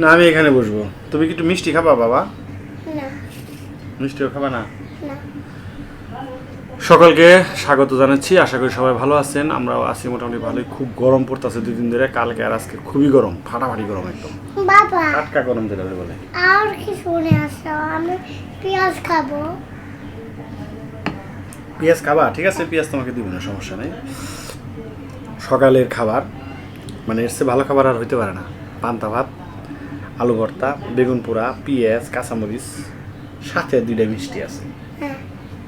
না আমি এখানে বসবো। তুমি কি একটু মিষ্টি খাবা বাবা? না। মিষ্টিও খাবা না? না। সকলকে স্বাগত জানাচ্ছি। আশা করি সবাই ভালো আছেন। আমরাও আছি মোটামুটি ভালোই। খুব গরম পড়তেছে দুই দিন ধরে। কালকে আর আজকে খুবই গরম। ফাটাফাটি গরম একদম। বাবা। টাটকা গরম যেটা বলে। আর কি শুনে আসো। আমি পেঁয়াজ খাব। পেঁয়াজ খাবা? ঠিক আছে পেঁয়াজ তোমাকে দিব না সমস্যা নেই। সকালের খাবার। মানে এর চেয়ে ভালো খাবার আর হইতে পারে না। পান্তা ভাত আলু ভর্তা বেগুন পোড়া পিঁয়াজ কাঁচামরিচ সাথে দুইটা মিষ্টি আছে।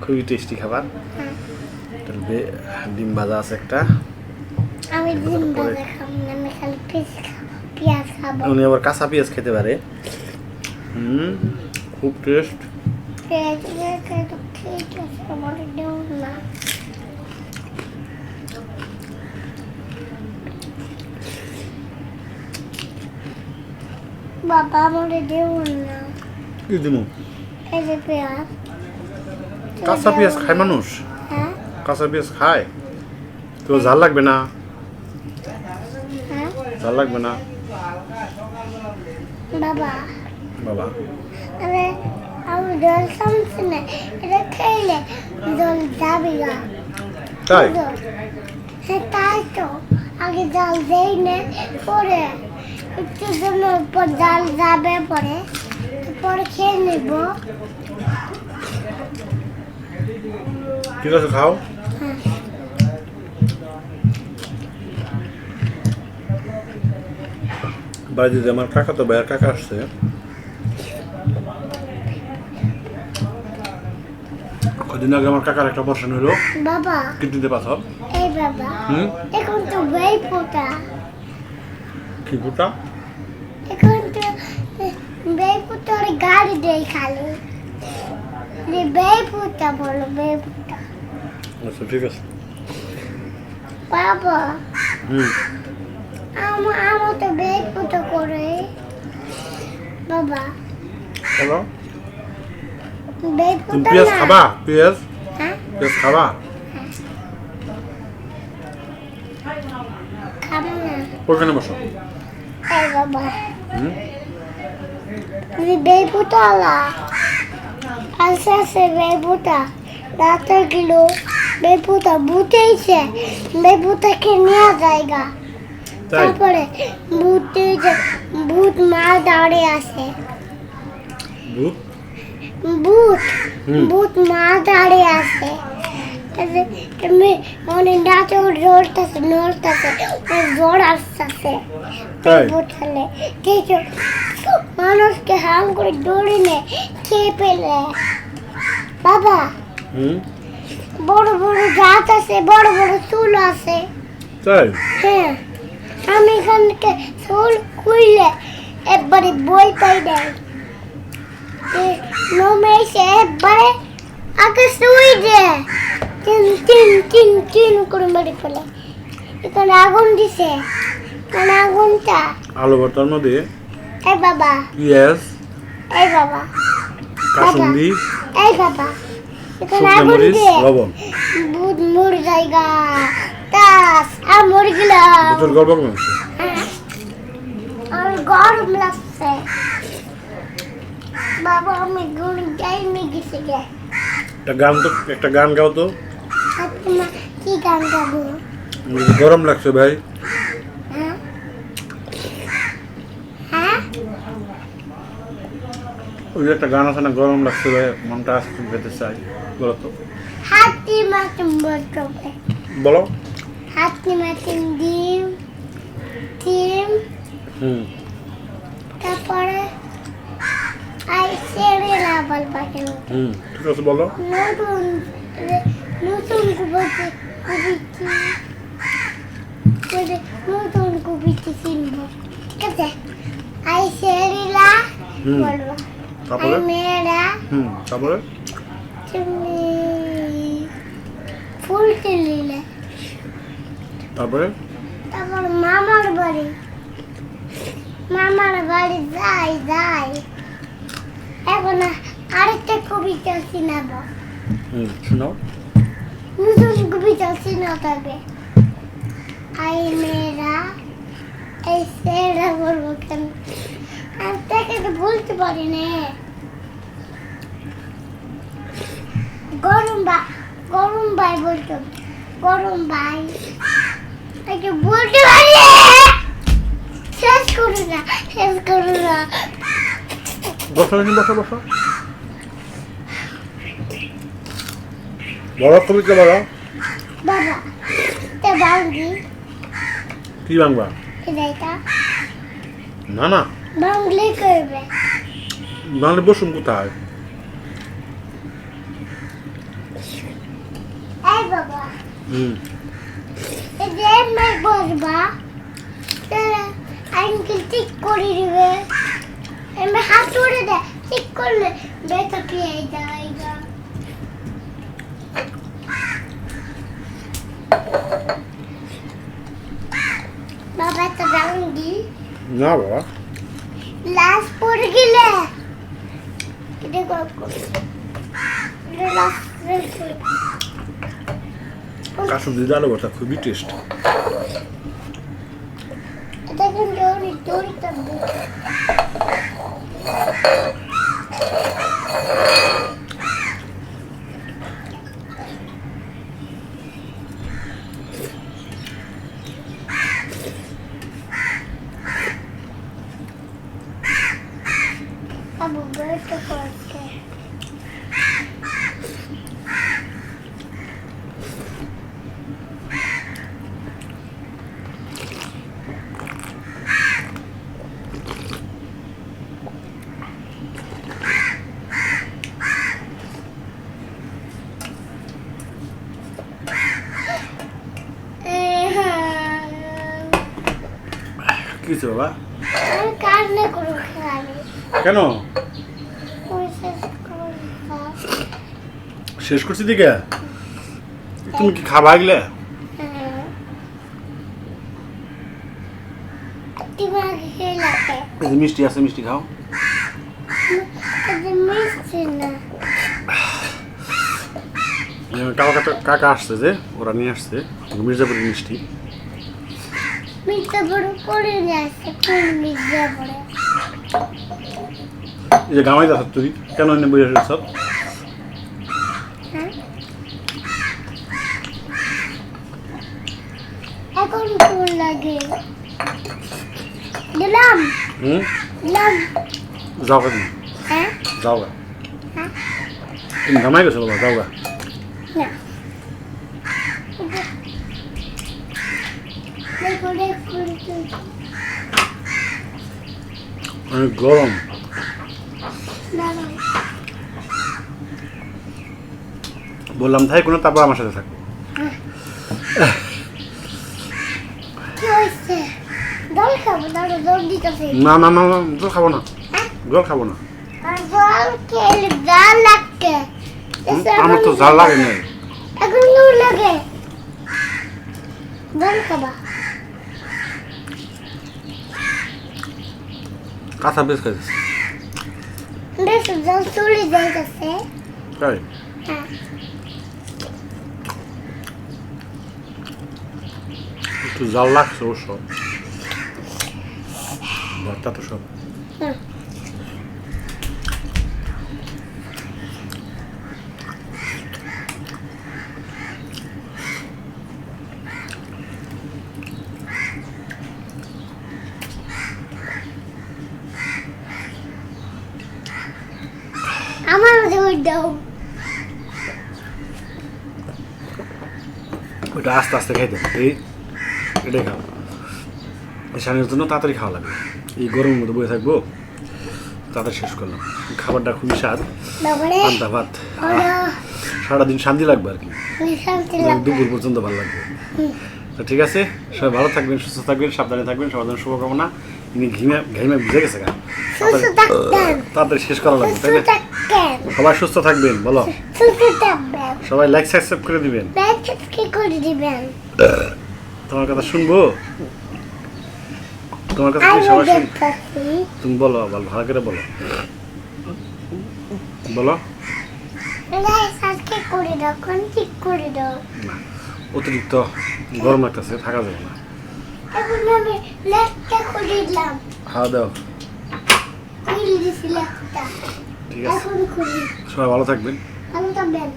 খুবই টেস্টি খাবার। ডিম ভাজা আছে একটা। আমি ডিম ভাজা খাব না আমি খালি পেঁয়াজ খাব। উনি আবার কাঁচা পেঁয়াজ খেতে পারে। হুম খুব টেস্ট আমার বাবা আমার দেও না। কি দিমু? এই যে পেঁয়াজ। কাঁচা পেঁয়াজ খায় মানুষ? হ্যাঁ। কাঁচা পেঁয়াজ খায়? তো ঝাল লাগবে না? হ্যাঁ। ঝাল লাগবে না? বাবা। বাবা। আরে আমি জল সামছে না। এটা খেলে জল যাবে গা তাই? হ্যাঁ তাই তো। আগে জল দেই না পরে একটু জন্য পর জল যাবে পরে পরে খেয়ে নেব। ঠিক আছে খাও? বাড়িতে যে আমার কাকা তো ভাইয়ের কাকা আসছে। কদিন আগে আমার কাকার একটা অপারেশন হলো। বাবা। কিডনিতে পাথর। এই বাবা। হুম? এখন তো বেই পোতা কি ফুটা এখন তো বেই পোতার গাড়ি দেই খালি। পোতা বলো বেই পোতা আচ্ছা ঠিক আছে। বাবা হুম। আমার আমার তো বেই পোতা করে। বাবা বেই তুমি পেঁয়াজ খাবা? পেঁয়াজ? হ্যাঁ। পেঁয়াজ খাবা? খাব ওখানে বসো। এই বাবা হুম তুমি বেই পোতা লা আস্তে আস্তে বেই পোতা রাতে গেলো বেই পোতা বুতেইছে বেই পোতাকে নিয়ে যায়গা তাই তারপরে ভূতে যে ভূত মা দাঁড়িয়ে আছে দুধ ভূত হুম। ভূত মা দাঁড়িয়ে আছে তারপরে তুমি অনেক নাচে জোরতেছে নড়তেছে জোর আসতেছে তাই? বোতলে কিছু মানুষকে হাম করে দৌড়ে নে খেয়ে ফেলে বাবা হুম বড় বড় গাছ আছে বড় বড় চুল আছে তাই হ্যাঁ আমি এখানকে চুল খুললে একবারে বই পাই দেয় নমে এসে একবারে আগে শুই দে তিন তিন তিন তিন করে মেরে ফেলে। এখানে আগুন দিছে। এখানে আগুনটা। আলু ভর্তার মধ্যে? এই বাবা। পেঁয়াজ এই বাবা। কাসুন্দি এই বাবা। এখানে আগুন দিয়ে লবণ। বুধ মর জায়গা। তাস আর মরে গেলাম। দুটোর গল্প কেমন হচ্ছে? আমার গরম লাগছে। বাবা আমি গুণ যাইনি গেছে গে। একটা গান তো একটা গান গাও তো। কি গান গাবো? গরম লাগছে ভাই। হ্যাঁ? হ্যাঁ? ওই একটা গান আছে না গরম লাগছে ভাই মনটা আইসক্রিম খেতে চাই বলো তো। হাতি বলো। হাতি মাছ ডিম ডিম। হুম। তারপরে আই লাভাল পাখি হুম। ঠিক আছে বলো। নতুন নতুন কুবিটি কুবিটি নতুন কুবিটি চিনব ঠিক আছে আই হুম। বলব তারপরে? মেয়েরা। হুম তারপরে? তুমি ফুল তুলিলে তারপরে? তারপর মামার বাড়ি। মামার বাড়ি যাই যাই। এখন আরেকটা কবিতা শোনাবো। হুম শোনাও। নতুন কবিতা শোনাতে হবে আই মেয়েরা এসে করব কেন আমি তাকে তো বলতে পারি না গরম ভাই গরম ভাই বলতো গরম ভাই তাকে বলতে পারি। শেষ করো না শেষ করো না বসো বসো বলো তুমি কে বলো বাবা বাঙ্গি। কি এটা না না। বাংলি করবে। নাহলে বসুন কোথায়? এই বাবা। হুম। এই যে এমনি বসবা তাহলে আঙ্কেল ঠিক করে দিবে। এমনি হাত ধরে দেয় ঠিক করলে বেটা পেয়ে যায় বাবা তো বাঙ্গি না বাবা। লাশ পড়ে গেলে। এটা লাশ দিদি আলো ভর্তা খুবই টেস্ট এটা কিন্তু অনেক দড়ি থাকবে বাবু বেরোতে করছে কি হয়েছে বাবা কেন? শেষ করছি দিকে? তুমি কি খাবা এগুলা? হ্যাঁ। মিষ্টি আছে মিষ্টি খাও। কাকা আসছে যে ওরা নিয়ে আসছে মির্জাপুরের মিষ্টি মিথ্যা বড় করে যাচ্ছে কোন মিথ্যা পড়ে এই যে গামাই যাচ্ছ তুই কেন এনে বই আসছ হ্যাঁ? এখন কোন লাগে? দিলাম। হুম? দিলাম। যাও তুমি হ্যাঁ? যাও গা হ্যাঁ? তুমি ঘামাই গেছো বাবা যাও গা না। অনেক গরম। বললাম তাই কোনো তারপর আমার সাথে থাকো। না না না জল খাব না। জল খাব না। আমার তো জাল লাগে। না এখন লাগে। জল খাবা। কাঁচা বেশ খাইছে বেশ জল চলে যাইতেছে তাই? হ্যাঁ। একটু জাল লাগছে অবশ্য। ভর্তা তো সব। হুম। আমার ওই দাও। ওইটা আস্তে আস্তে খাইতে। এই এটাই খাও। সানের জন্য তাড়াতাড়ি খাওয়া লাগবে। এই গরমের মধ্যে বসে থাকব তাড়াতাড়ি শেষ করলাম। খাবারটা খুবই স্বাদ। পান্তা ভাত। সারাদিন শান্তি লাগবে আর কি। দুপুর পর্যন্ত ভালো লাগবে। তো ঠিক আছে সবাই ভালো থাকবেন সুস্থ থাকবেন সাবধানে থাকবেন সবার জন্য শুভকামনা। ইনি ঘিমে ঘিমে বুঝে গেছে সুস্থ তাড়াতাড়ি শেষ করা লাগবে তাই না? সবাই সুস্থ থাকবেন বলো। সবাই লাইক সাবস্ক্রাইব করে দিবেন। করে দিবেন। তোমার কথা শুনব? তোমার কথা সবাই শুন তুমি বলো বল ভালো করে বলো। বলো। কোন অতিরিক্ত গরম লাগতেছে থাকা যাবে না। এখন আমি লেটটা করে দিলাম। খাওয়া দাও। খুলে দিছি লেটটা ঠিক আছে। এখন খুলি। সবাই ভালো থাকবেন। ভালো থাকবেন।